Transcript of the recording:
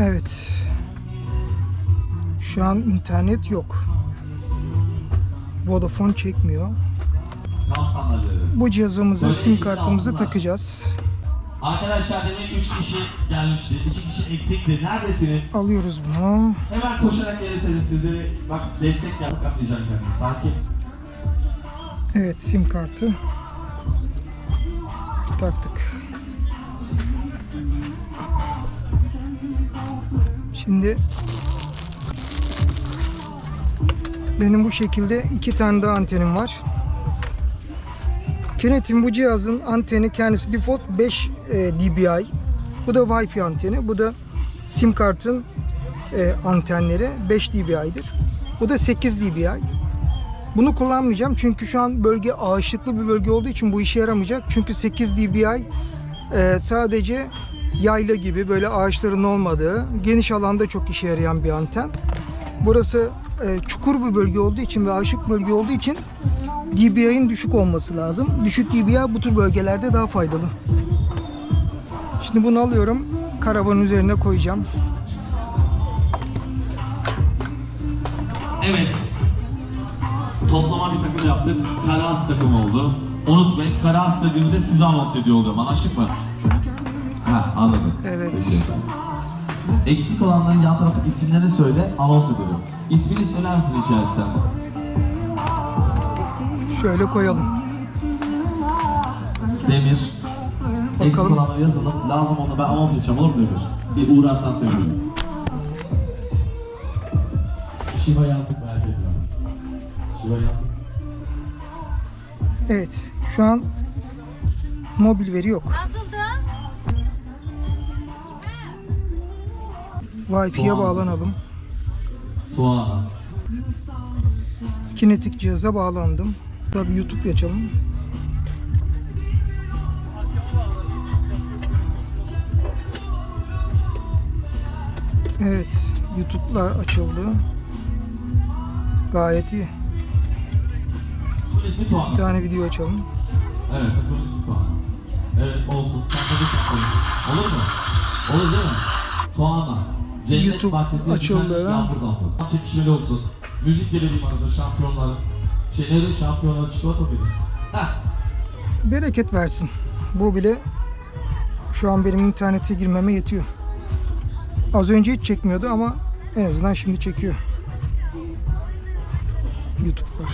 Evet. Şu an internet yok. Vodafone çekmiyor. Bu cihazımıza Böyle sim kartımızı takacağız. Arkadaşlar demek 3 kişi gelmişti. 2 kişi eksikti. Neredesiniz? Alıyoruz bunu. Hemen koşarak gelirseniz sizleri bak destek yazıp atlayacağım kendimi. Sakin. Evet sim kartı. Taktık. Şimdi benim bu şekilde iki tane daha antenim var. Kinect'in bu cihazın anteni kendisi default 5 e, dBi. Bu da Wi-Fi anteni. Bu da sim kartın e, antenleri 5 dBi'dir. Bu da 8 dBi. Bunu kullanmayacağım çünkü şu an bölge ağaçlıklı bir bölge olduğu için bu işe yaramayacak. Çünkü 8 dBi e, sadece yayla gibi böyle ağaçların olmadığı geniş alanda çok işe yarayan bir anten. Burası e, çukur bir bölge olduğu için ve aşık bölge olduğu için dBi'nin düşük olması lazım. Düşük dBi bu tür bölgelerde daha faydalı. Şimdi bunu alıyorum. Karavanın üzerine koyacağım. Evet. Toplama bir takım yaptık. Karas takım oldu. Unutmayın Karas dediğimizde sizi anons ediyor oluyorum. Anlaştık mı? Ha anladım. Evet. Peki. Eksik olanların yan taraftaki isimlerini söyle, anons edelim. İsmini söyler misin rica etsem? Şöyle koyalım. Demir. Eksik Bakalım. olanları yazalım. Lazım onu ben anons edeceğim olur mu Demir? Bir uğrarsan sevinirim. Şiva yazdık merak etme. Şiva yazdık. Evet. Şu an mobil veri yok. Nasıldı? Wi-Fi'ye bağlanalım. Tuana. Kinetik cihaza bağlandım. Tabii YouTube açalım. Evet, YouTube'la açıldı. Gayet iyi. Bir tane video açalım. Evet, takımın ismi Tuana. Evet, olsun. Sen çıktın. Olur mu? Olur değil mi? Tuana. Cennet YouTube bahçesi açıldı. Yağmur damlası. Çekişmeli olsun. Müzik de dediğim arada şampiyonlar. Şey neydi şampiyonlar çikolata mıydı? Heh. Bereket versin. Bu bile şu an benim internete girmeme yetiyor. Az önce hiç çekmiyordu ama en azından şimdi çekiyor. YouTube var.